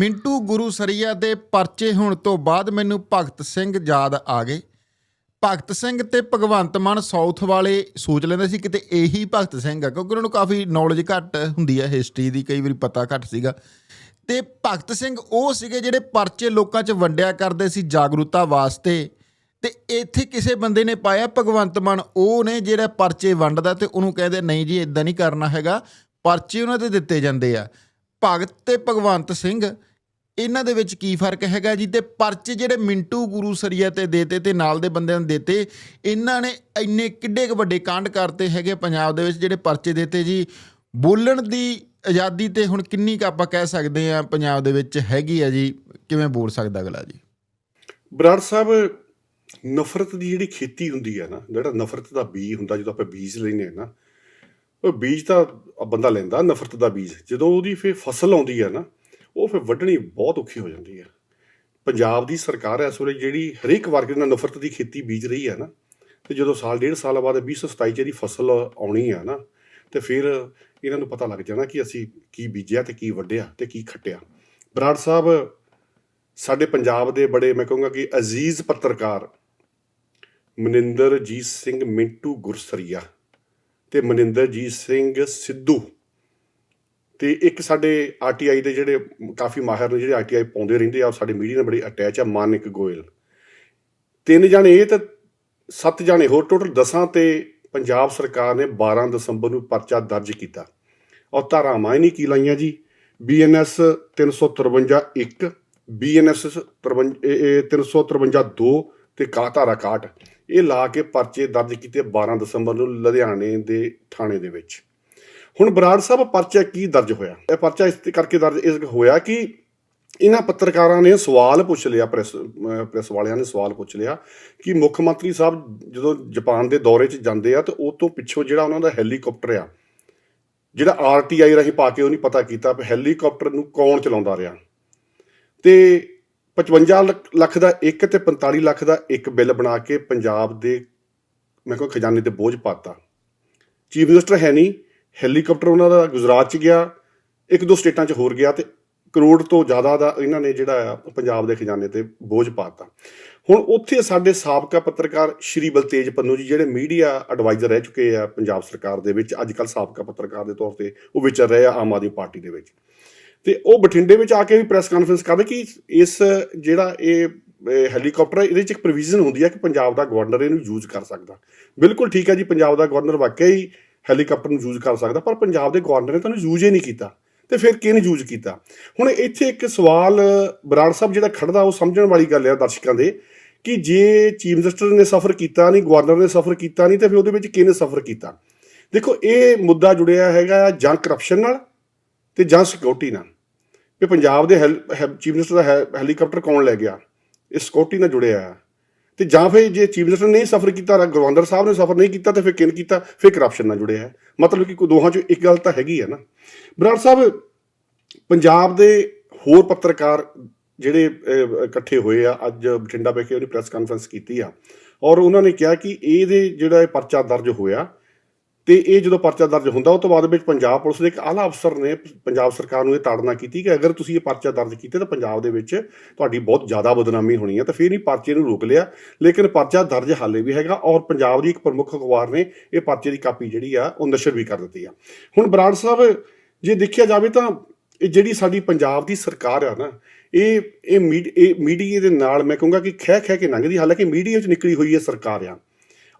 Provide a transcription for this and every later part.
ਮਿੰਟੂ ਗੁਰੂ ਸਰੀਆ ਦੇ ਪਰਚੇ ਹੋਣ ਤੋਂ ਬਾਅਦ ਮੈਨੂੰ ਭਗਤ ਸਿੰਘ ਯਾਦ ਆ ਗਏ। ਭਗਤ ਸਿੰਘ ਤੇ ਭਗਵੰਤ ਮਾਨ ਸਾਊਥ ਵਾਲੇ ਸੋਚ ਲੈਂਦੇ ਸੀ, ਕਿਤੇ ਇਹੀ ਭਗਤ ਸਿੰਘ ਆ, ਕਿਉਂਕਿ ਉਹਨਾਂ ਨੂੰ ਕਾਫੀ ਨੌਲੇਜ ਘੱਟ ਹੁੰਦੀ ਹੈ ਹਿਸਟਰੀ ਦੀ ਕਈ ਵਾਰੀ ਪਤਾ ਘੱਟ ਸੀਗਾ। ਤੇ ਭਗਤ ਸਿੰਘ ਉਹ ਸੀਗੇ ਜਿਹੜੇ ਪਰਚੇ ਲੋਕਾਂ 'ਚ ਵੰਡਿਆ ਕਰਦੇ ਸੀ ਜਾਗਰੂਕਤਾ ਵਾਸਤੇ। ਤੇ ਇੱਥੇ ਕਿਸੇ ਬੰਦੇ ਨੇ ਪਾਇਆ, ਭਗਵੰਤ ਮਾਨ ਉਹ ਨੇ ਜਿਹੜਾ ਪਰਚੇ ਵੰਡਦਾ ਤੇ ਉਹਨੂੰ ਕਹਿੰਦੇ, ਨਹੀਂ ਜੀ ਇਦਾਂ ਨਹੀਂ ਕਰਨਾ ਹੈਗਾ। ਪਰਚੇ ਉਹਨਾਂ ਤੇ ਦਿੱਤੇ ਜਾਂਦੇ ਆ। ਭਗਤ ਤੇ ਭਗਵੰਤ ਸਿੰਘ ਇਹਨਾਂ ਦੇ ਵਿੱਚ ਕੀ ਫ਼ਰਕ ਹੈਗਾ ਜੀ? ਤੇ ਪਰਚੇ ਜਿਹੜੇ ਮਿੰਟੂ ਗੁਰੂ ਸਰੀਆ ਤੇ ਦੇਤੇ ਤੇ ਨਾਲ ਦੇ ਬੰਦਿਆਂ ਨੂੰ ਦੇਤੇ, ਇਹਨਾਂ ਨੇ ਇੰਨੇ ਕਿੱਡੇ ਕੁ ਵੱਡੇ ਕਾਂਡ ਕਰਤੇ ਹੈਗੇ ਪੰਜਾਬ ਦੇ ਵਿੱਚ ਜਿਹੜੇ ਪਰਚੇ ਦੇਤੇ ਜੀ। ਬੋਲਣ ਦੀ ਆਜ਼ਾਦੀ ਤੇ ਹੁਣ ਕਿੰਨੀ ਕੁ ਆਪਾਂ ਕਹਿ ਸਕਦੇ ਆ ਪੰਜਾਬ ਦੇ ਵਿੱਚ ਹੈਗੀ ਆ ਜੀ। ਕਿਵੇਂ ਬੋਲ ਸਕਦਾ ਅਗਲਾ ਜੀ? ਬਰਾੜ ਸਾਹਿਬ, ਨਫ਼ਰਤ ਦੀ ਜਿਹੜੀ ਖੇਤੀ ਹੁੰਦੀ ਹੈ ਨਾ, ਜਿਹੜਾ ਨਫ਼ਰਤ ਦਾ ਬੀਜ ਹੁੰਦਾ, ਜਦੋਂ ਆਪਾਂ ਬੀਜ ਲੈਂਦੇ ਆ ਨਾ, ਉਹ ਬੀਜ ਤਾਂ ਬੰਦਾ ਲੈਂਦਾ, ਨਫ਼ਰਤ ਦਾ ਬੀਜ। ਜਦੋਂ ਉਹਦੀ ਫਿਰ ਫਸਲ ਆਉਂਦੀ ਹੈ ਨਾ ਉਹ ਫਿਰ ਵੱਢਣੀ ਬਹੁਤ ਔਖੀ ਹੋ ਜਾਂਦੀ ਹੈ। ਪੰਜਾਬ ਦੀ ਸਰਕਾਰ ਇਸ ਵੇਲੇ ਜਿਹੜੀ ਹਰੇਕ ਵਰਗ ਨਾਲ ਨਫ਼ਰਤ ਦੀ ਖੇਤੀ ਬੀਜ ਰਹੀ ਹੈ ਨਾ, ਤੇ ਜਦੋਂ ਸਾਲ, ਡੇਢ ਸਾਲ ਬਾਅਦ 2027 ਚ ਇਹਦੀ ਫਸਲ ਆਉਣੀ ਆ ਨਾ, ਤੇ ਫਿਰ ਇਹਨਾਂ ਨੂੰ ਪਤਾ ਲੱਗ ਜਾਣਾ ਕਿ ਅਸੀਂ ਕੀ ਬੀਜਿਆ ਤੇ ਕੀ ਵੱਢਿਆ ਤੇ ਕੀ ਖੱਟਿਆ। ਬਰਾੜ ਸਾਹਿਬ, ਸਾਡੇ ਪੰਜਾਬ ਦੇ ਬੜੇ ਮੈਂ ਕਹੂੰਗਾ ਕਿ ਅਜ਼ੀਜ਼ ਪੱਤਰਕਾਰ ਮਨਿੰਦਰਜੀਤ ਸਿੰਘ ਮਿੰਟੂ ਗੁਰਸਰੀਆ ਤੇ ਮਨਿੰਦਰਜੀਤ ਸਿੰਘ ਸਿੱਧੂ ਤੇ ਇੱਕ ਸਾਡੇ ਆਰਟੀਆਈ ਦੇ ਜਿਹੜੇ ਕਾਫੀ ਮਾਹਿਰ ਨੇ ਜਿਹੜੇ ਆਰਟੀਆਈ ਪਾਉਂਦੇ ਰਹਿੰਦੇ ਆ ਸਾਡੇ ਮੀਡੀਆ ਨਾਲ ਬੜੀ ਅਟੈਚ ਆ ਮਾਨਿਕ ਗੋਇਲ। ਤਿੰਨ ਜਾਣੇ, ਇਹ ਤੇ ਸੱਤ ਜਾਣੇ, ਹੋਰ ਟੋਟਲ 10 ਤੇ ਪੰਜਾਬ ਸਰਕਾਰ ਨੇ 12 ਦਸੰਬਰ ਨੂੰ ਪਰਚਾ ਦਰਜ ਕੀਤਾ। ਔਰ ਧਾਰਾਵਾਂ ਹੀ ਨਹੀਂ ਕੀ ਲਾਈਆਂ ਜੀ। ਬੀਐਨਐਸ 353 1 ਬੀਐਨਐਸ 353 2 ਤੇ ਕਾ ਧਾਰਾ 61 ਇਹ ਲਾ ਕੇ ਪਰਚੇ ਦਰਜ ਕੀਤੇ 12 ਦਸੰਬਰ ਨੂੰ ਲੁਧਿਆਣੇ ਦੇ ਥਾਣੇ ਦੇ ਵਿੱਚ। ਹੁਣ ਬਰਾੜ ਸਾਹਿਬ ਪਰਚਾ ਕੀ ਦਰਜ ਹੋਇਆ? ਇਹ ਪਰਚਾ ਇਸ ਕਰਕੇ ਦਰਜ, ਇਸ ਹੋਇਆ ਕਿ ਇਹਨਾਂ ਪੱਤਰਕਾਰਾਂ ਨੇ ਸਵਾਲ ਪੁੱਛ ਲਿਆ, ਪ੍ਰੈਸ, ਅਹ, ਪ੍ਰੈਸ ਵਾਲਿਆਂ ਨੇ ਸਵਾਲ ਪੁੱਛ ਲਿਆ ਕਿ ਮੁੱਖ ਮੰਤਰੀ ਸਾਹਿਬ ਜਦੋਂ ਜਾਪਾਨ ਦੇ ਦੌਰੇ 'ਚ ਜਾਂਦੇ ਆ ਤਾਂ ਉਹ ਤੋਂ ਪਿੱਛੋਂ ਜਿਹੜਾ ਉਹਨਾਂ ਦਾ ਹੈਲੀਕਾਪਟਰ ਆ, ਜਿਹੜਾ ਆਰਟੀਆਈ ਰਾਹੀਂ ਪਾ ਕੇ ਉਹ ਨਹੀਂ ਪਤਾ ਕੀਤਾ ਵੀ ਹੈਲੀਕਾਪਟਰ ਨੂੰ ਕੌਣ ਚਲਾਉਂਦਾ ਰਿਹਾ। ਤੇ 55 ਲੱਖ- ਲੱਖ ਦਾ ਇੱਕ ਤੇ 45 ਲੱਖ ਦਾ ਇੱਕ ਬਿੱਲ ਬਣਾ ਕੇ ਪੰਜਾਬ ਦੇ, ਮੈਂ ਕੋਈ ਖਜ਼ਾਨੇ ਤੇ ਬੋਝ ਪਾਤਾ ਚੀਫ ਮਿਨਿਸਟਰ ਹੈ ਨਹੀਂ ਹੈਲੀਕਾਪਟਰ ਉਹਨਾਂ ਦਾ ਗੁਜਰਾਤ ਚ ਗਿਆ, ਇੱਕ ਦੋ ਸਟੇਟਾਂ ਚ ਹੋਰ ਗਿਆ ਤੇ ਕਰੋੜ ਤੋਂ ਜ਼ਿਆਦਾ ਦਾ ਇਹਨਾਂ ਨੇ ਜਿਹੜਾ ਆ ਪੰਜਾਬ ਦੇ ਖਜ਼ਾਨੇ ਤੇ ਬੋਝ ਪਾਤਾ ਹੁਣ ਉੱਥੇ ਸਾਡੇ ਸਾਬਕਾ ਪੱਤਰਕਾਰ ਸ਼੍ਰੀ ਬਲਤੇਜ ਪੰਨੂ ਜੀ ਜਿਹੜੇ ਮੀਡੀਆ ਐਡਵਾਈਜ਼ਰ ਰਹਿ ਚੁੱਕੇ ਆ ਪੰਜਾਬ ਸਰਕਾਰ ਦੇ ਵਿੱਚ ਅੱਜ ਕੱਲ ਸਾਬਕਾ ਪੱਤਰਕਾਰ ਦੇ ਤੌਰ ਤੇ ਉਹ ਵਿਚਰ ਰਹੇ ਆ ਆਮ ਆਦਮੀ ਪਾਰਟੀ ਦੇ ਵਿੱਚ। ਤੇ ਉਹ ਬਠਿੰਡੇ ਵਿੱਚ ਆ ਕੇ ਵੀ ਪ੍ਰੈਸ ਕਾਨਫਰੰਸ ਕਰਦੇ ਕਿ ਇਸ ਜਿਹੜਾ ਇਹ ਇਹ ਹੈਲੀਕਾਪਟਰ ਇਹਦੇ ਚ ਇੱਕ ਪ੍ਰੋਵੀਜ਼ਨ ਹੁੰਦੀ ਹੈ ਕਿ ਪੰਜਾਬ ਦਾ ਗਵਰਨਰ ਇਹਨੂੰ ਯੂਜ਼ ਕਰ ਸਕਦਾ। ਬਿਲਕੁਲ ਠੀਕ ਹੈ ਜੀ, ਪੰਜਾਬ ਦਾ ਗਵਰਨਰ ਵਾਕਿਆ ਹੀ ਹੈਲੀਕਾਪਟਰ ਨੂੰ ਯੂਜ਼ ਕਰ ਸਕਦਾ, ਪਰ ਪੰਜਾਬ ਦੇ ਗਵਰਨਰ ਨੇ ਤੁਹਾਨੂੰ ਯੂਜ਼ ਹੀ ਨਹੀਂ ਕੀਤਾ। ਤੇ ਫਿਰ ਕਿਹਨੇ ਯੂਜ਼ ਕੀਤਾ? ਹੁਣ ਇੱਥੇ ਇੱਕ ਸਵਾਲ, ਬਰਾੜ ਸਾਹਿਬ ਜਿਹੜਾ ਖੜਦਾ ਉਹ ਸਮਝਣ ਵਾਲੀ ਗੱਲ ਹੈ ਦਰਸ਼ਕਾਂ ਦੇ, ਕਿ ਜੇ ਚੀਫ ਮਿਨਿਸਟਰ ਨੇ ਸਫ਼ਰ ਕੀਤਾ ਨਹੀਂ, ਗਵਰਨਰ ਨੇ ਸਫ਼ਰ ਕੀਤਾ ਨਹੀਂ, ਤੇ ਫਿਰ ਉਹਦੇ ਵਿੱਚ ਕਿਹਨੇ ਸਫ਼ਰ ਕੀਤਾ? ਦੇਖੋ, ਇਹ ਮੁੱਦਾ ਜੁੜਿਆ ਹੈਗਾ ਜਾਂ ਕਰਪਸ਼ਨ ਨਾਲ ਤੇ ਜਾਂ ਸਿਕਿਉਰਿਟੀ ਨਾਲ। ਵੀ ਪੰਜਾਬ ਦੇ ਚੀਫ ਮਿਨਿਸਟਰ ਦਾ ਹੈ- ਹੈਲੀਕਾਪਟਰ ਕੌਣ ਲੈ ਗਿਆ? ਇਹ ਸਿਕਿਉਰਿਟੀ ਨਾਲ ਜੁੜਿਆ ਹੈ ਤੇ ਜਾਂ ਫਿਰ ਜੇ ਚੀਫ ਮਿਨਿਸਟਰ ਨੇ ਸਫ਼ਰ ਕੀਤਾ ਰਾ- ਗਵਰਨਰ ਸਾਹਿਬ ਨੇ ਸਫ਼ਰ ਨਹੀਂ ਕੀਤਾ, ਤੇ ਫਿਰ ਕਿਨ ਕੀਤਾ? ਫਿਰ ਕਰਪਸ਼ਨ ਨਾਲ ਜੁੜਿਆ ਹੈ। ਮਤਲਬ ਕਿ ਕੋਈ ਦੋਹਾਂ ਚੋਂ ਇੱਕ ਗੱਲ ਤਾਂ ਹੈਗੀ ਹੈ ਨਾ। ਬਰਾੜ ਸਾਹਿਬ, ਪੰਜਾਬ ਦੇ ਹੋਰ ਪੱਤਰਕਾਰ ਜਿਹੜੇ ਇਕੱਠੇ ਹੋਏ ਆ, ਅੱਜ ਬਠਿੰਡਾ ਵਿਖੇ ਉਹਨੇ ਪ੍ਰੈਸ ਕਾਨਫਰੰਸ ਕੀਤੀ ਆ। ਔਰ ਉਹਨਾਂ ਨੇ ਕਿਹਾ ਕਿ ਇਹਦੇ ਜਿਹੜਾ ਇਹ ਪਰਚਾ ਦਰਜ ਹੋਇਆ ਤੇ ਇਹ ਜਦੋਂ ਪਰਚਾ ਦਰਜ ਹੁੰਦਾ, ਉਹ ਤੋਂ ਬਾਅਦ ਵਿੱਚ ਪੰਜਾਬ ਪੁਲਿਸ ਦੇ ਇੱਕ ਆਲਾ ਅਫਸਰ ਨੇ ਪੰਜਾਬ ਸਰਕਾਰ ਨੂੰ ਇਹ ਤਾੜਨਾ ਕੀਤੀ ਕਿ ਅਗਰ ਤੁਸੀਂ ਇਹ ਪਰਚਾ ਦਰਜ ਕੀਤਾ ਤਾਂ ਪੰਜਾਬ ਦੇ ਵਿੱਚ ਤੁਹਾਡੀ ਬਹੁਤ ਜ਼ਿਆਦਾ ਬਦਨਾਮੀ ਹੋਣੀ ਹੈ ਤਾਂ ਫਿਰ ਹੀ ਪਰਚੇ ਨੂੰ ਰੋਕ ਲਿਆ। ਲੇਕਿਨ ਪਰਚਾ ਦਰਜ ਹਾਲੇ ਵੀ ਹੈਗਾ ਔਰ ਪੰਜਾਬ ਦੀ ਇੱਕ ਪ੍ਰਮੁੱਖ ਅਖਬਾਰ ਨੇ ਇਹ ਪਰਚੇ ਦੀ ਕਾਪੀ ਜਿਹੜੀ ਆ, ਉਹ ਨਸ਼ਰ ਵੀ ਕਰ ਦਿੱਤੀ ਆ। ਹੁਣ ਬਰਾੜ ਸਾਹਿਬ, ਜੇ ਦੇਖਿਆ ਜਾਵੇ ਤਾਂ ਇਹ ਜਿਹੜੀ ਸਾਡੀ ਪੰਜਾਬ ਦੀ ਸਰਕਾਰ ਆ ਨਾ, ਇਹ ਇਹ ਮੀਡ- ਇਹ ਮੀਡੀਆ ਦੇ ਨਾਲ ਮੈਂ ਕਹੂੰਗਾ ਕਿ ਖਹਿ ਖਹਿ ਕੇ ਲੰਘਦੀ, ਹਾਲਾਂਕਿ ਮੀਡੀਆ 'ਚ ਨਿਕਲੀ ਹੋਈ ਹੈ ਸਰਕਾਰ ਆ।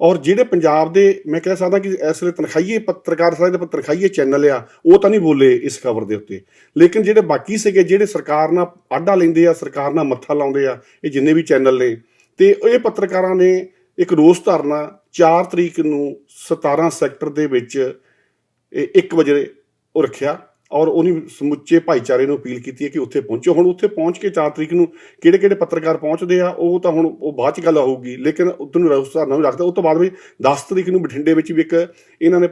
ਔਰ ਜਿਹੜੇ ਪੰਜਾਬ ਦੇ, ਮੈਂ ਕਹਿ ਸਕਦਾ ਕਿ ਇਸ ਵੇਲੇ ਤਨਖਾਈਏ ਪੱਤਰਕਾਰ ਸਾਹਿਬ ਦੇ ਤਨਖਾਹੀਏ ਚੈਨਲ ਆ, ਉਹ ਤਾਂ ਨਹੀਂ ਬੋਲੇ ਇਸ ਖਬਰ ਦੇ ਉੱਤੇ। ਲੇਕਿਨ ਜਿਹੜੇ ਬਾਕੀ ਸੀਗੇ, ਜਿਹੜੇ ਸਰਕਾਰ ਨਾਲ ਆਡਾ ਲੈਂਦੇ ਆ, ਸਰਕਾਰ ਨਾਲ ਮੱਥਾ ਲਾਉਂਦੇ ਆ, ਇਹ ਜਿੰਨੇ ਵੀ ਚੈਨਲ ਨੇ, ਤੇ ਇਹ ਪੱਤਰਕਾਰਾਂ ਨੇ ਇੱਕ ਰੋਸ ਧਰਨਾ 4 ਤਰੀਕ ਨੂੰ 17 ਸੈਕਟਰ ਦੇ ਵਿੱਚ 1 ਵਜੇ ਉਹ ਰੱਖਿਆ। ਔਰ ਉਹਨੇ ਸਮੁੱਚੇ ਭਾਈਚਾਰੇ ਨੂੰ ਅਪੀਲ ਕੀਤੀ ਹੈ ਕਿ ਉੱਥੇ ਪਹੁੰਚੋ। ਹੁਣ ਉੱਥੇ ਪਹੁੰਚ ਕੇ 4 ਤਰੀਕ ਨੂੰ ਕਿਹੜੇ ਕਿਹੜੇ ਪੱਤਰਕਾਰ ਪਹੁੰਚਦੇ ਆ, ਉਹ ਤਾਂ ਹੁਣ ਉਹ ਬਾਅਦ ਚ ਗੱਲ ਹੋਊਗੀ ਲੇਕਿਨ ਉਦੋਂ ਨੂੰ ਰੋਸ ਧਾਰਨਾ ਵੀ ਰੱਖਦਾ। ਉਸ ਤੋਂ ਬਾਅਦ ਵੀ 10 ਤਰੀਕ ਨੂੰ ਬਠਿੰਡੇ ਵਿੱਚ ਵੀ ਇੱਕ ਇਹਨਾਂ ਨੇ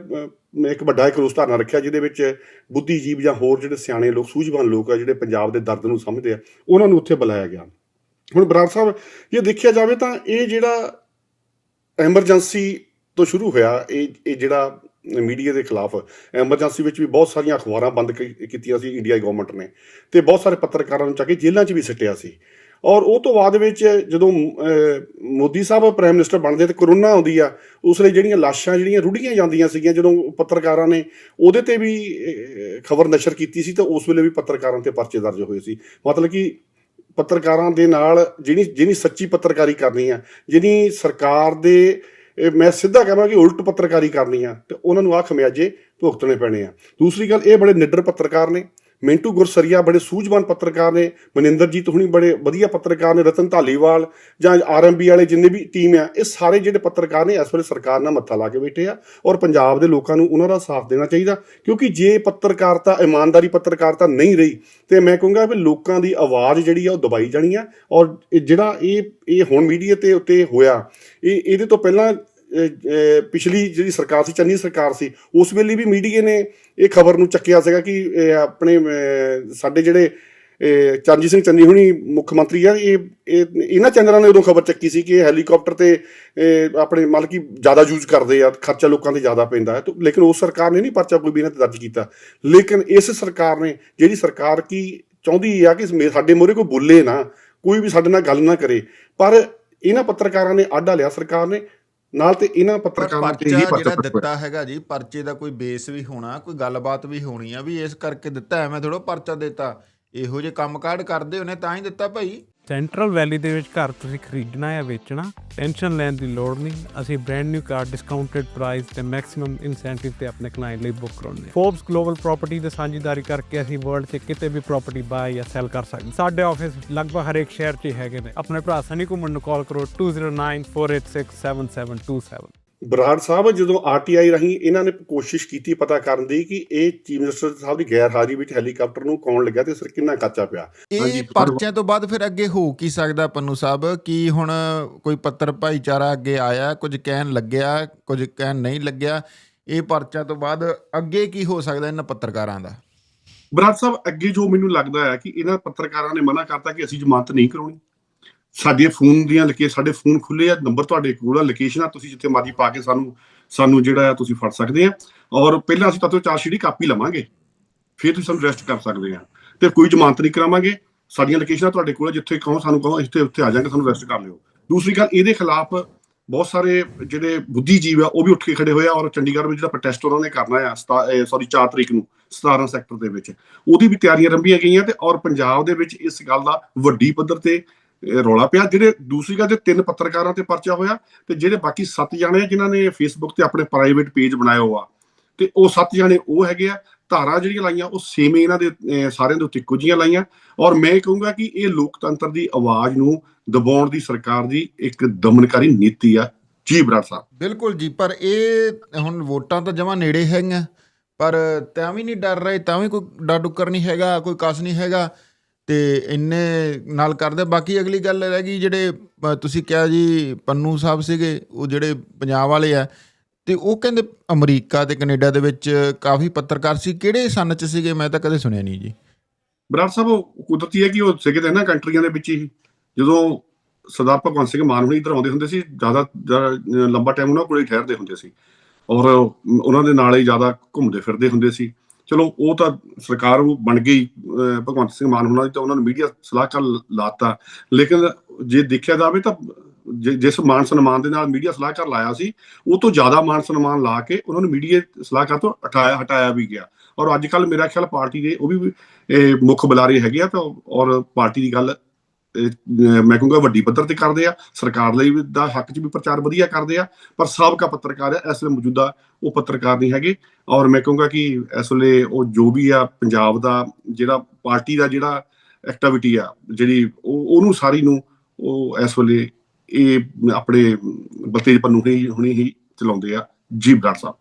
ਇੱਕ ਵੱਡਾ ਇੱਕ ਰੋਸ ਧਾਰਨਾ ਰੱਖਿਆ, ਜਿਹਦੇ ਵਿੱਚ ਬੁੱਧੀਜੀਵ ਜਾਂ ਹੋਰ ਜਿਹੜੇ ਸਿਆਣੇ ਲੋਕ, ਸੂਝਵਾਨ ਲੋਕ ਆ, ਜਿਹੜੇ ਪੰਜਾਬ ਦੇ ਦਰਦ ਨੂੰ ਸਮਝਦੇ ਆ, ਉਹਨਾਂ ਨੂੰ ਉੱਥੇ ਬੁਲਾਇਆ ਗਿਆ। ਹੁਣ ਬਰਾੜ ਸਾਹਿਬ, ਜੇ ਦੇਖਿਆ ਜਾਵੇ ਤਾਂ ਇਹ ਜਿਹੜਾ ਐਮਰਜੈਂਸੀ ਤੋਂ ਸ਼ੁਰੂ ਹੋਇਆ, ਇਹ ਇਹ ਜਿਹੜਾ ਮੀਡੀਆ ਦੇ ਖਿਲਾਫ ਐਮਰਜੈਂਸੀ ਵਿੱਚ ਵੀ ਬਹੁਤ ਸਾਰੀਆਂ ਅਖਬਾਰਾਂ ਬੰਦ ਕੀ- ਕੀਤੀਆਂ ਸੀ ਇੰਡੀਆ ਗਵਰਨਮੈਂਟ ਨੇ ਤੇ ਬਹੁਤ ਸਾਰੇ ਪੱਤਰਕਾਰਾਂ ਨੂੰ ਚੱਕ ਕੇ ਜੇਲ੍ਹਾਂ 'ਚ ਵੀ ਸਿੱਟਿਆ ਸੀ। ਔਰ ਉਹ ਤੋਂ ਬਾਅਦ ਵਿੱਚ ਜਦੋਂ ਮੋਦੀ ਸਾਹਿਬ ਪ੍ਰਾਈਮ ਮਿਨਿਸਟਰ ਬਣਦੇ ਤੇ ਕਰੋਨਾ ਆਉਂਦੀ ਆ, ਉਸ ਲਈ ਜਿਹੜੀਆਂ ਲਾਸ਼ਾਂ ਜਿਹੜੀਆਂ ਰੁੜੀਆਂ ਜਾਂਦੀਆਂ ਸੀਗੀਆਂ, ਜਦੋਂ ਪੱਤਰਕਾਰਾਂ ਨੇ ਉਹਦੇ ਤੇ ਵੀ ਖਬਰ ਨਸ਼ਰ ਕੀਤੀ ਸੀ ਤਾਂ ਉਸ ਵੇਲੇ ਵੀ ਪੱਤਰਕਾਰਾਂ ਤੇ ਪਰਚੇ ਦਰਜ ਹੋਏ ਸੀ। ਮਤਲਬ ਕਿ ਪੱਤਰਕਾਰਾਂ ਦੇ ਨਾਲ ਜਿਹੜੀ ਜਿਹੜੀ ਸੱਚੀ ਪੱਤਰਕਾਰੀ ਕਰਨੀ ਆ ਜਿਹੜੀ ਸਰਕਾਰ ਦੇ ਇਹ ਮੈਂ ਸਿੱਧਾ ਕਹਾਂ ਕਿ ਉਲਟ ਪੱਤਰਕਾਰੀ ਕਰਨੀ ਆ ਤੇ ਉਹਨਾਂ ਨੂੰ ਆ ਖਮਿਆਜੇ ਭੁਗਤਣੇ ਪੈਣੇ ਆ। ਦੂਸਰੀ ਗੱਲ, ਇਹ ਬੜੇ ਨਿੱਡਰ ਪੱਤਰਕਾਰ ਨੇ। ਮਿੰਟੂ ਗੁਰਸਰੀਆ ਬੜੇ ਸੂਝਵਾਨ ਪੱਤਰਕਾਰ ਨੇ, ਮਨਿੰਦਰਜੀਤ ਹੁਣੀ ਬੜੇ ਵਧੀਆ ਪੱਤਰਕਾਰ ਨੇ, ਰਤਨ ਧਾਲੀਵਾਲ ਜਾਂ ਆਰਐਮਬੀ ਵਾਲੇ ਜਿੰਨੇ ਵੀ ਟੀਮ ਆ, ਇਹ ਸਾਰੇ ਜਿਹੜੇ ਪੱਤਰਕਾਰ ਨੇ ਇਸ ਵੇਲੇ ਸਰਕਾਰ ਨਾਲ ਮੱਥਾ ਲਾ ਕੇ ਬੈਠੇ ਆ ਔਰ ਪੰਜਾਬ ਦੇ ਲੋਕਾਂ ਨੂੰ ਉਹਨਾਂ ਦਾ ਸਾਥ ਦੇਣਾ ਚਾਹੀਦਾ, ਕਿਉਂਕਿ ਜੇ ਪੱਤਰਕਾਰਤਾ, ਇਮਾਨਦਾਰੀ ਪੱਤਰਕਾਰਤਾ ਨਹੀਂ ਰਹੀ, ਤੇ ਮੈਂ ਕਹੂੰਗਾ ਵੀ ਲੋਕਾਂ ਦੀ ਆਵਾਜ਼ ਜਿਹੜੀ ਆ ਉਹ ਦਬਾਈ ਜਾਣੀ ਆ ਔਰ ਜਿਹੜਾ ਇਹ ਇਹ ਹੁਣ ਮੀਡੀਆ ਤੇ ਉੱਤੇ ਹੋਇਆ, ਇਹ, ਇਹਦੇ ਤੋਂ ਪਹਿਲਾਂ ਪਿਛਲੀ ਜਿਹੜੀ ਸਰਕਾਰ ਸੀ, ਚੰਨੀ ਸਰਕਾਰ ਸੀ, ਉਸ ਵੇਲੇ ਵੀ ਮੀਡੀਆ ਨੇ ਇਹ ਖਬਰ ਨੂੰ ਚੱਕਿਆ ਸੀਗਾ ਕਿ ਆਪਣੇ ਸਾਡੇ ਜਿਹੜੇ ਚਰਨਜੀਤ ਸਿੰਘ ਚੰਨੀ ਹੁਣੀ ਮੁੱਖ ਮੰਤਰੀ ਆ, ਇਹ ਇਹਨਾਂ ਚੈਨਲਾਂ ਨੇ ਉਦੋਂ ਖਬਰ ਚੱਕੀ ਸੀ ਕਿ ਇਹ ਹੈਲੀਕਾਪਟਰ ਤੇ ਆਪਣੇ ਮਤਲਬ ਕਿ ਜ਼ਿਆਦਾ ਯੂਜ਼ ਕਰਦੇ ਆ, ਖਰਚਾ ਲੋਕਾਂ ਤੇ ਜ਼ਿਆਦਾ ਪੈਂਦਾ ਹੈ, ਤੇ, ਲੇਕਿਨ ਉਸ ਸਰਕਾਰ ਨੇ ਨਹੀਂ ਪਰਚਾ ਕੋਈ ਵੀ ਇਹਨਾਂ ਤੇ ਦਰਜ ਕੀਤਾ। ਲੇਕਿਨ ਇਸ ਸਰਕਾਰ ਨੇ, ਜਿਹੜੀ ਸਰਕਾਰ ਕੀ ਚਾਹੁੰਦੀ ਆ ਕਿ ਮੇ- ਸਾਡੇ ਮੂਹਰੇ ਕੋਈ ਬੋਲੇ ਨਾ, ਕੋਈ ਵੀ ਸਾਡੇ ਨਾਲ ਗੱਲ ਨਾ ਕਰੇ, ਪਰ ਇਹਨਾਂ ਪੱਤਰਕਾਰਾਂ ਨੇ ਆਡਾ ਲਿਆ ਸਰਕਾਰ ਨੇ ਨਾਲ ਤੇ ਇਹਨਾਂ ਪੱਤਰਕਾਰਾਂ ਤੇ ਹੀ ਪਰਚਾ ਦਿੱਤਾ ਹੈਗਾ ਜੀ ਪਰਚੇ ਦਾ ਕੋਈ ਬੇਸ ਵੀ ਹੋਣਾ ਕੋਈ ਗੱਲਬਾਤ ਵੀ ਹੋਣੀ ਆ ਵੀ ਇਸ ਕਰਕੇ ਦਿੱਤਾ ਐਵੇਂ ਥੋੜਾ ਪਰਚਾ ਦਿੱਤਾ। ਇਹੋ ਜਿਹੇ ਕੰਮਕਾੜ ਕਰਦੇ ਹੋਣੇ ਤਾਂ ਹੀ ਦਿੱਤਾ ਭਾਈ। ਸੈਂਟਰਲ ਵੈਲੀ ਦੇ ਵਿੱਚ ਘਰ ਤੁਸੀਂ ਖਰੀਦਣਾ ਜਾਂ ਵੇਚਣਾ ਟੈਨਸ਼ਨ ਲੈਣ ਦੀ ਲੋੜ ਨਹੀਂ। ਅਸੀਂ brand new car discounted price ਤੇ ਮੈਕਸਿਮਮ ਇਨਸੈਂਟਿਵ ਤੇ ਆਪਣੇ ਕਲਾਇੰਟ ਲਈ ਬੁੱਕ ਕਰਾਉਂਦੇ ਫੋਰਬਸ ਗਲੋਬਲ ਪ੍ਰਾਪਰਟੀ ਦੇ ਸਾਂਝੇਦਾਰੀ ਕਰਕੇ ਅਸੀਂ ਵਰਲਡ 'ਚ ਕਿਤੇ ਵੀ ਪ੍ਰਾਪਰਟੀ ਬਾਏ ਜਾਂ ਸੈਲ ਕਰ ਸਕਦੇ ਸਾਡੇ ਆਫਿਸ ਲਗਭਗ ਹਰੇਕ ਸ਼ਹਿਰ 'ਚ ਹੀ ਹੈਗੇ ਨੇ। ਆਪਣੇ ਭਰਾ ਸਨੀ ਘੁੰਮਣ ਨੂੰ ਕਾਲ ਕਰੋ 2094867727 ਬਰਾੜ ਸਾਹਿਬ ਜਦੋਂ ਆਰਟੀਆਈ ਰਾਹੀਂ ਇਹਨਾਂ ਨੇ ਕੋਸ਼ਿਸ਼ ਕੀਤੀ ਪਤਾ ਕਰਨ ਦੀ ਕਿ ਇਹ ਚੀਫ ਮਿਨਿਸਟਰ ਸਾਹਿਬ ਦੀ ਗੈਰ ਹਾਜ਼ਰੀ ਵਿੱਚ ਹੈਲੀਕਾਪਟਰ ਨੂੰ ਕੌਣ ਲੱਗਿਆ ਤੇ ਸਰ ਕਿੰਨਾ ਖਰਚਾ ਪਿਆ? ਇਹ ਪਰਚਿਆਂ ਤੋਂ ਬਾਅਦ ਫਿਰ ਅੱਗੇ ਹੋ ਕੀ ਸਕਦਾ ਪੰਨੂ ਸਾਹਿਬ? ਕੀ ਹੁਣ ਕੋਈ ਪੱਤਰ ਭਾਈਚਾਰਾ ਅੱਗੇ ਆਇਆ? ਕੁਝ ਕਹਿਣ ਲੱਗਿਆ ਕੁਝ ਕਹਿਣ ਨਹੀਂ ਲੱਗਿਆ? ਇਹ ਪਰਚਿਆਂ ਤੋਂ ਬਾਅਦ ਅੱਗੇ ਕੀ ਹੋ ਸਕਦਾ ਇਹਨਾਂ ਪੱਤਰਕਾਰਾਂ ਦਾ? ਬਰਾੜ ਸਾਹਿਬ ਅੱਗੇ ਜੋ ਮੈਨੂੰ ਲੱਗਦਾ ਹੈ ਕਿ ਇਹਨਾਂ ਪੱਤਰਕਾਰਾਂ ਨੇ ਮਨਾ ਕਰਤਾ ਕਿ ਅਸੀਂ ਜ਼ਮਾਨਤ ਨਹੀਂ ਕਰਾਉਣੀ। ਸਾਡੇ ਫੋਨ ਦੀਆਂ ਲਕੇ ਸਾਡੇ ਫੋਨ ਖੁੱਲੇ ਆ ਨੰਬਰ ਤੁਹਾਡੇ ਕੋਲ ਆ ਲੋਕੇਸ਼ਨ ਆ, ਤੁਸੀਂ ਜਿੱਥੇ ਮਰਜ਼ੀ ਪਾ ਕੇ ਸਾਨੂੰ ਸਾਨੂੰ ਜਿਹੜਾ ਆ ਤੁਸੀਂ ਫੜ ਸਕਦੇ ਆ। ਔਰ ਪਹਿਲਾਂ ਅਸੀਂ ਤੁਹਾਡੇ ਤੋਂ ਚਾਰ ਸ਼ੀਟ ਕਾਪੀ ਲਵਾਂਗੇ, ਫਿਰ ਤੁਸੀਂ ਸਾਨੂੰ ਰੈਸਟ ਕਰ ਸਕਦੇ ਆ। ਤੇ ਕੋਈ ਜ਼ਮਾਨਤ ਨਹੀਂ ਕਰਾਵਾਂਗੇ, ਸਾਡੀਆਂ ਲੋਕੇਸ਼ਨਾਂ ਤੁਹਾਡੇ ਕੋਲ ਜਿੱਥੇ ਕਹੋ ਸਾਨੂੰ ਕਹੋ ਇੱਥੇ ਉੱਥੇ ਆ ਜਾਾਂਗੇ, ਸਾਨੂੰ ਰੈਸਟ ਕਰ ਲਿਓ। ਦੂਸਰੀ ਗੱਲ, ਇਹਦੇ ਖਿਲਾਫ ਬਹੁਤ ਸਾਰੇ ਜਿਹੜੇ ਬੁੱਧੀਜੀਵ ਆ, ਉਹ ਵੀ ਉੱਠ ਕੇ ਖੜੇ ਹੋਏ ਆ, ਔਰ ਚੰਡੀਗੜ੍ਹ ਵਿੱਚ ਜਿਹੜਾ ਪ੍ਰੋਟੈਸਟ ਉਹਨਾਂ ਨੇ ਕਰਨਾ ਆ ਸੌਰੀ 4 ਤਰੀਕ ਨੂੰ 17 ਸੈਕਟਰ ਦੇ ਵਿੱਚ। ਉਹਦੀ ਵੀ ਤਿਆਰੀਆਂ ਰੰਭੀਆਂ ਗਈਆਂ ਤੇ, ਔਰ ਪੰਜਾਬ ਦੇ ਵਿੱਚ ਇਸ ਗੱਲ ਦਾ ਵੱਡੀ ਪੱਧਰ ਤੇ ਰੌਲਾ ਪਿਆ, ਜਿਹੜੇ ਦੂਸਰੀ ਗੱਲ ਤੇ ਤਿੰਨ ਪੱਤਰਕਾਰਾਂ ਤੇ ਪਰਚਾ ਹੋਇਆ ਤੇ ਜਿਹੜੇ ਬਾਕੀ ਸੱਤ ਜਾਣੇ ਜਿਨ੍ਹਾਂ ਨੇ ਫੇਸਬੁੱਕ ਤੇ ਆਪਣੇ ਪ੍ਰਾਈਵੇਟ ਪੇਜ ਬਣਾਏ ਹੋਆ, ਤੇ ਉਹ ਸੱਤ ਜਾਣੇ ਉਹ ਹੈਗੇ ਆ, ਧਾਰਾ ਜਿਹੜੀਆਂ ਲਾਈਆਂ, ਉਹ ਸੇਮ ਇਹਨਾਂ ਦੇ ਸਾਰਿਆਂ ਦੇ ਉੱਤੇ ਇੱਕੋ ਲਾਈਆਂ ਔਰ ਮੈਂ ਕਹੂੰਗਾ ਕਿ ਇਹ ਲੋਕਤੰਤਰ ਦੀ ਆਵਾਜ਼ ਨੂੰ ਦਬਾਉਣ ਦੀ ਸਰਕਾਰ ਦੀ ਇੱਕ ਦਮਨਕਾਰੀ ਨੀਤੀ ਆ। ਜੀ ਬਰਾੜ ਸਾਹਿਬ। ਬਿਲਕੁਲ ਜੀ, ਪਰ ਇਹ ਹੁਣ ਵੋਟਾਂ ਤਾਂ ਜਮਾ ਨੇੜੇ ਹੈਗੀਆਂ, ਪਰ ਤਾਂ ਵੀ ਨਹੀਂ ਡਰ ਰਹੇ, ਤਾਂ ਵੀ ਕੋਈ ਡਰ ਡੁੱਕਰ ਨਹੀਂ ਹੈਗਾ, ਕੋਈ ਕਸ ਨਹੀਂ ਹੈਗਾ। ਤੇ ਇੰਨੇ ਨਾਲ ਕਰਦੇ। ਬਾਕੀ ਅਗਲੀ ਗੱਲ ਰਹਿ ਗਈ ਜਿਹੜੇ ਤੁਸੀਂ ਕਿਹਾ ਜੀ ਪੰਨੂ ਸਾਹਿਬ ਸੀਗੇ, ਉਹ ਜਿਹੜੇ ਪੰਜਾਬ ਵਾਲੇ ਆ, ਤੇ ਉਹ ਕਹਿੰਦੇ ਅਮਰੀਕਾ ਤੇ ਕੈਨੇਡਾ ਦੇ ਵਿੱਚ ਕਾਫੀ ਪੱਤਰਕਾਰ ਸੀ। ਕਿਹੜੇ ਸਨ ਚ ਸੀਗੇ? ਮੈਂ ਤਾਂ ਕਦੇ ਸੁਣਿਆ ਨਹੀਂ ਜੀ। ਬਰਾੜ ਸਾਹਿਬ, ਉਹ ਕੁਦਰਤੀ ਹੈ ਕਿ ਉਹ ਸੀਗੇ ਤਾਂ ਨਾ, ਕੰਟਰੀਆਂ ਦੇ ਵਿੱਚ ਹੀ। ਜਦੋਂ ਸਰਦਾਰ ਭਗਵੰਤ ਸਿੰਘ ਮਾਨ ਹੁਣੀ ਇੱਧਰ ਆਉਂਦੇ ਹੁੰਦੇ ਸੀ, ਜ਼ਿਆਦਾ ਲੰਬਾ ਟਾਈਮ ਉਹਨਾਂ ਕੋਲੇ ਹੀ ਠਹਿਰਦੇ ਹੁੰਦੇ ਸੀ। ਔਰ ਉਹਨਾਂ ਦੇ ਨਾਲ ਹੀ ਜ਼ਿਆਦਾ ਘੁੰਮਦੇ ਫਿਰਦੇ ਹੁੰਦੇ ਸੀ। ਚਲੋ, ਉਹ ਤਾਂ ਸਰਕਾਰ ਉਹ ਬਣ ਗਈ ਭਗਵੰਤ ਸਿੰਘ ਮਾਨ ਹੁਣਾਂ ਦੀ ਤਾਂ ਉਹਨਾਂ ਨੂੰ ਮੀਡੀਆ ਸਲਾਹਕਾਰ ਲਾਤਾ। ਲੇਕਿਨ ਜੇ ਦੇਖਿਆ ਜਾਵੇ ਤਾਂ ਜਿਸ ਮਾਨ ਸਨਮਾਨ ਦੇ ਨਾਲ ਮੀਡੀਆ ਸਲਾਹਕਾਰ ਲਾਇਆ ਸੀ, ਉਹ ਤੋਂ ਜ਼ਿਆਦਾ ਮਾਨ ਸਨਮਾਨ ਲਾ ਕੇ ਉਹਨਾਂ ਨੂੰ ਮੀਡੀਆ ਸਲਾਹਕਾਰ ਤੋਂ ਹਟਾਇਆ ਹਟਾਇਆ ਵੀ ਗਿਆ। ਔਰ ਅੱਜ ਕੱਲ ਮੇਰਾ ਖਿਆਲ ਪਾਰਟੀ ਦੇ ਉਹ ਵੀ, ਇਹ ਮੁੱਖ ਬੁਲਾਰੇ ਹੈਗੇ ਆ ਤਾਂ, ਔਰ ਪਾਰਟੀ ਦੀ ਗੱਲ ਮੈਂ ਕਹੂੰਗਾ ਵੱਡੀ ਪੱਧਰ ਤੇ ਕਰਦੇ ਆ, ਸਰਕਾਰ ਲਈ ਦਾ ਹੱਕ 'ਚ ਵੀ ਪ੍ਰਚਾਰ ਵਧੀਆ ਕਰਦੇ ਆ, ਪਰ ਸਾਬਕਾ ਪੱਤਰਕਾਰ ਆ, ਇਸ ਵੇਲੇ ਮੌਜੂਦਾ ਉਹ ਪੱਤਰਕਾਰ ਨਹੀਂ ਹੈਗੇ ਔਰ ਮੈਂ ਕਹੂੰਗਾ ਕਿ ਇਸ ਵੇਲੇ ਉਹ ਜੋ ਵੀ ਆ ਪੰਜਾਬ ਦਾ ਜਿਹੜਾ ਪਾਰਟੀ ਦਾ ਜਿਹੜਾ ਐਕਟੀਵਿਟੀ ਆ, ਜਿਹੜੀ ਉਹ, ਉਹਨੂੰ ਸਾਰੀ ਨੂੰ ਉਹ ਇਸ ਵੇਲੇ ਇਹ ਆਪਣੇ ਬਤੇਜ ਪੰਨੂ ਹੀ ਹੁਣੀ ਹੀ ਚਲਾਉਂਦੇ ਆ, ਜੀ ਬਰਾੜ ਸਾਹਿਬ।